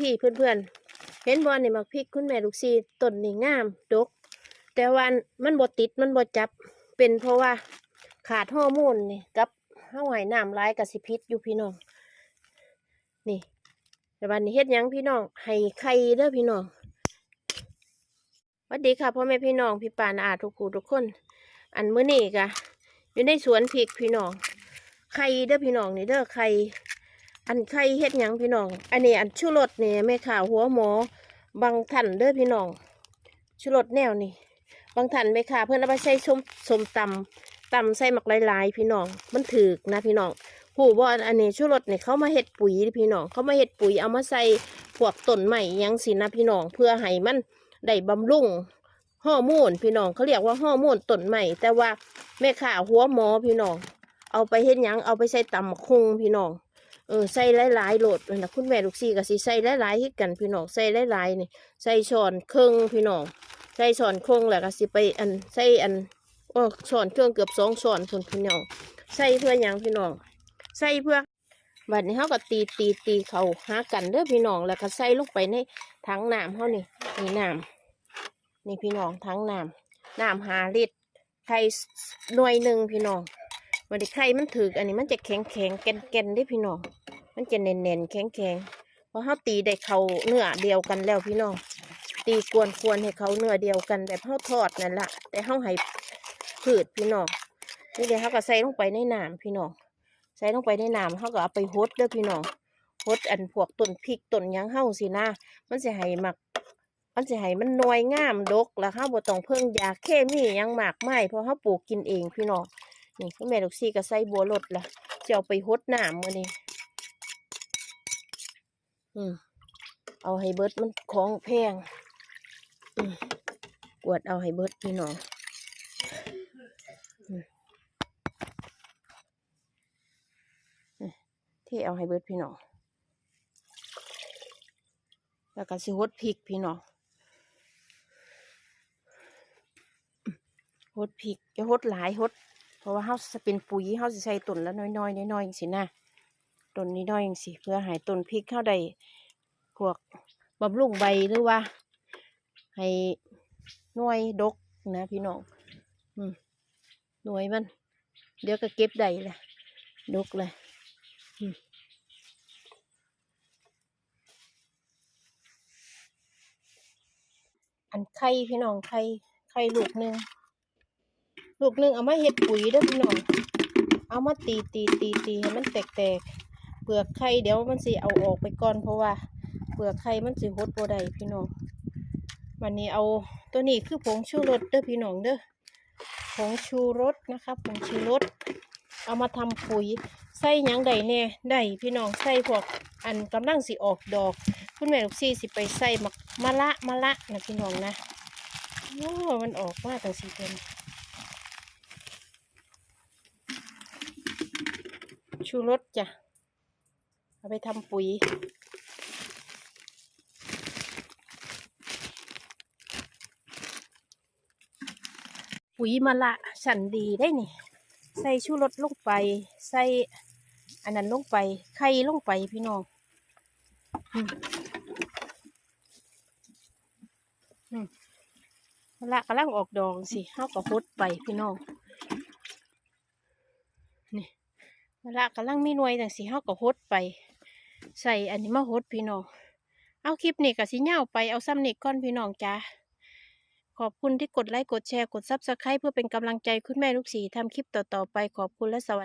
พี่ๆเพื่อนๆเห็นบอลนี่มักพริกคุณแม่ลูกซีต้นนี่งามดก แต่ว่ามันบ่ติดมันบ่จับเป็นเพราะว่าขาดฮอร์โมนนี่กับเฮาให้น้ำร้ายกับสิพิษอยู่พี่น้อง นี่แต่วันนี้เฮ็ดยังพี่น้องให้ไข่เด้อพี่น้องสวัสดีค่ะพ่อแม่พี่น้องพี่ปานอาทุกคู่ทุกคน อันมื้อนี้กะอยู่ในสวนพริกพี่น้องไข่เด้อพี่น้องนี่เด้อไข่ อันไข่เฮ็ดยังพี่น้อง อันนี้อันชูรสนี่ยแม่ข่าวหัวหมอบางท่านเด้อพี่น้องชูรสแนวนี่บางท่านแม่ข่าเพื่อนเอาไปใส่ส้มส้มตำตำใส่หมักหลายๆพี่น้อง มันถือกนะพี่น้องผู้บอลอันนี้ชูรสเนี่ยเขามาเฮ็ดปุ๋ยพี่น้อง เขามาเฮ็ดปุ๋ยเอามาใส่พวกต้นไม้อิหยังสินะพี่น้อง เพื่อให้มันได้บำรุงฮอร์โมนพี่น้องเขาเรียกว่าฮอร์โมนต้นใหม่แต่ว่าแม่ข่าหัวหมอพี่น้อง เอาไปเฮ็ดยังเอาไปใส่ตำคุงพี่น้อง เออใส่หลายๆโหลดเลยนะคุณแม่ลูกซี่ก็สิใส่หลายๆให้กันพี่น้องใส่หลายๆนี่ใส่ช้อนครึ่งพี่น้องใส่ช้อนครึ่งแล้วก็สิไปอันใส่อันโอ้ช้อนเครื่องเกือบสองช้อนคนพี่น้องใส่เพื่อยังพี่น้องใส่เพื่อบัดนี้เขาก็ตีตีตีเขาหากันเด้อพี่น้องแล้วก็ใส่ลงไปในถังน้ำเขานี่นี่น้ำนี่พี่น้องทั้งน้ำน้ำหาลิตรไข่หน่วยหนึ่งพี่น้อง วันนี้ไข่มันถือกอันนี้มันจะแข็งแข็งแกนแกนได้พี่น้อง มันจะเน่นเน่นแข็งแข็งเพราะเขาตีได้เขาเนื้อเดียวกันแล้วพี่น้อง ตีกวนควรให้เขาเนื้อเดียวกันแบบเขาทอดนั่นแหละแต่เขาให้ผืดพี่น้อง นี่เดี๋ยวเขาก็ใส่ลงไปในน้ำพี่น้อง ใส่ลงไปในน้ำเขาก็เอาไปฮดเด้อพี่น้องฮดอันพวกต้นพริกต้นยังเฮาสินะ มันจะให้หมัก มันสิให้มันน่วยงามดกแล้วเฮาบ่ต้องเพิ่งยาเคมียังหมากไมายเพราะเฮาปลูกกินเองพี่น้อง นี่คุณแม่ลูกซี่ก็ใส่บัวรดละจะเอาไปฮดหน้ำมื้อนี้อืมเอาให้เบิร์ดมันของแพงอืมกวดเอาให้เบิร์ดพี่น้องที่เอาให้เบิร์ดพี่น้องแล้วก็สิฮดพริกพี่น้องหดพริกจะหดหลายหด เพราะว่าเฮาจะเป็นปุ๋ยเฮาสิใส่ต้นละน้อยๆน้อยๆจังซี่นะต้นนี้น้อยจังซี่เพื่อให้ต้นพริกเฮาได้พวกบำรุงใบหรือว่า ให้หน่วยดกนะพี่น้องอืมหน่วยมัน เดี๋ยวก็เก็บได้แหละดกเลยอืมอันไข่พี่น้องไข่ไข่ลูกหนึ่ง ลูกหนึ่งเอามาเฮ็ดปุ๋ยเด้อพี่น้องเอามาตีตีตีตีให้มันแตกแตกๆเปลือกไข่เดี๋ยวมันสิเอาออกไปก่อนเพราะว่า เปลือกไข่มันสิหดบ่ได้พี่น้องวันนี้เอาตัวนี้คือผงชูรสเด้อพี่น้องเด้อผงชูรสนะคะผงชูรสเอามาทำปุ๋ยใส่ยังใดแน่ได้พี่น้องใส่พวกอันกำลังสิออกดอก คุณแม่ลูกซี่สิไปใส่มักมะละมะละนะพี่น้องนะโอ้มันออกมาตั้งสี่เดือ ชูรสจ้ะ เอาไปทำปุ๋ย ปุ๋ยมะละสันดีได้นี่ ใส่ชูรสลงไป ใส่อันนั้นลงไป ไข่ลงไปพี่น้องอืมอืมมะละกำลังออกดอกสิเฮาก็พดไปพี่น้อง นี่ ละกำลังมีหน่วยจังสีเฮาก็ฮดไป ใส่อันนี้มาฮดพี่น้อง เอาคลิปนี้ก็สิเงาไปเอาซ้ำนี่ก้อนพี่น้องจ้าขอบคุณที่กดไลค์กดแชร์กดซับสไครต์เพื่อเป็นกำลังใจคุณแม่ลูกสีทำคลิปต่อๆไปขอบคุณและสวัสดี